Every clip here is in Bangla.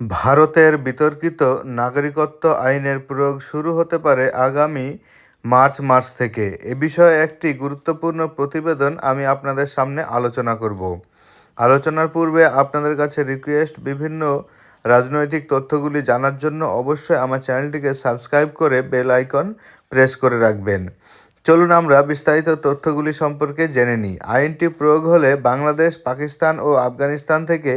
ভারতের বিতর্কিত নাগরিকত্ব আইনের প্রয়োগ শুরু হতে পারে আগামী মার্চ মাস থেকে। এ বিষয়ে একটি গুরুত্বপূর্ণ প্রতিবেদন আমি আপনাদের সামনে আলোচনা করব। আলোচনার পূর্বে আপনাদের কাছে রিকোয়েস্ট বিভিন্ন রাজনৈতিক তথ্যগুলি জানার জন্য অবশ্যই আমার চ্যানেলটিকে সাবস্ক্রাইব করে বেল আইকন প্রেস করে রাখবেন। চলুন আমরা বিস্তারিত তথ্যগুলি সম্পর্কে জেনে নিই। আইনটি প্রয়োগ হলে বাংলাদেশ, পাকিস্তান ও আফগানিস্তান থেকে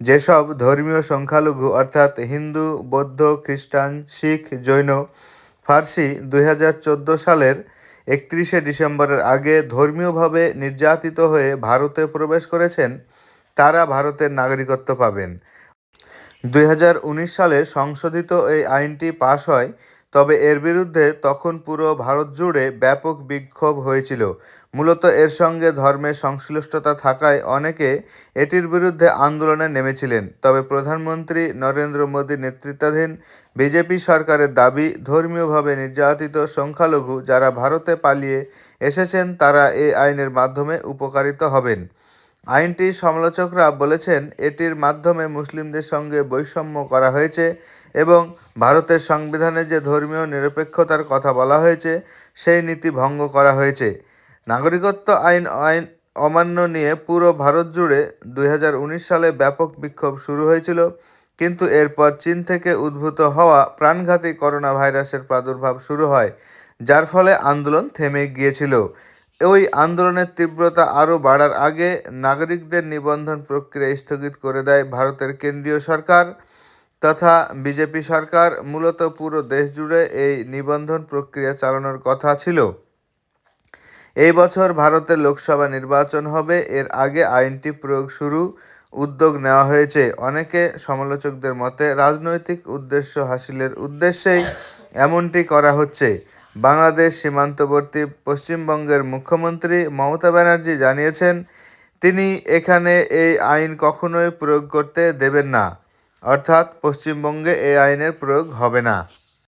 যেসব ধর্মীয় সংখ্যালঘু, অর্থাৎ হিন্দু, বৌদ্ধ, খ্রিস্টান, শিখ, জৈন, ফার্সি দুই হাজার চোদ্দ সালের একত্রিশে ডিসেম্বরের আগে ধর্মীয়ভাবে নির্যাতিত হয়ে ভারতে প্রবেশ করেছেন, তারা ভারতের নাগরিকত্ব পাবেন। দুই হাজার উনিশ সালে সংশোধিত এই আইনটি পাশ হয় তবে এর বিরুদ্ধে তখন পুরো ভারত জুড়ে ব্যাপক বিক্ষোভ হয়েছিল। মূলত এর সঙ্গে ধর্মের সংশ্লিষ্টতা থাকায় অনেকে এটির বিরুদ্ধে আন্দোলনে নেমেছিলেন। তবে প্রধানমন্ত্রী নরেন্দ্র মোদী নেতৃত্বাধীন বিজেপি সরকারের দাবি, ধর্মীয়ভাবে নির্যাতিত সংখ্যালঘু যারা ভারতে পালিয়ে এসেছেন, তারা এই আইনের মাধ্যমে উপকারিত হবেন। আইনটির সমালোচকরা বলেছেন, এটির মাধ্যমে মুসলিমদের সঙ্গে বৈষম্য করা হয়েছে এবং ভারতের সংবিধানে যে ধর্মীয় নিরপেক্ষতার কথা বলা হয়েছে, সেই নীতি ভঙ্গ করা হয়েছে। নাগরিকত্ব আইন আইন অমান্য নিয়ে পুরো ভারত জুড়ে দুই হাজার উনিশ সালে ব্যাপক বিক্ষোভ শুরু হয়েছিল, কিন্তু এরপর চীন থেকে উদ্ভূত হওয়া প্রাণঘাতী করোনা ভাইরাসের প্রাদুর্ভাব শুরু হয়, যার ফলে আন্দোলন থেমে গিয়েছিল। ওই আন্দোলনের তীব্রতা আরও বাড়ার আগে নাগরিকদের নিবন্ধন প্রক্রিয়া স্থগিত করে দেয় ভারতের কেন্দ্রীয় সরকার তথা বিজেপি সরকার। মূলত পুরো দেশ জুড়ে এই নিবন্ধন প্রক্রিয়া চালানোর কথা ছিল। এই বছর ভারতের লোকসভা নির্বাচন হবে। এর আগে আইনটি প্রয়োগ শুরু উদ্যোগ নেওয়া হয়েছে। অনেকে সমালোচকদের মতে রাজনৈতিক উদ্দেশ্য হাসিলের উদ্দেশ্যেই এমনটি করা হচ্ছে। বাংলাদেশ সীমান্তবর্তী পশ্চিমবঙ্গের মুখ্যমন্ত্রী মমতা ব্যানার্জি জানিয়েছেন, তিনি এখানে এই আইন কখনোই প্রয়োগ করতে দেবেন না। অর্থাৎ পশ্চিমবঙ্গে এই আইনের প্রয়োগ হবে না।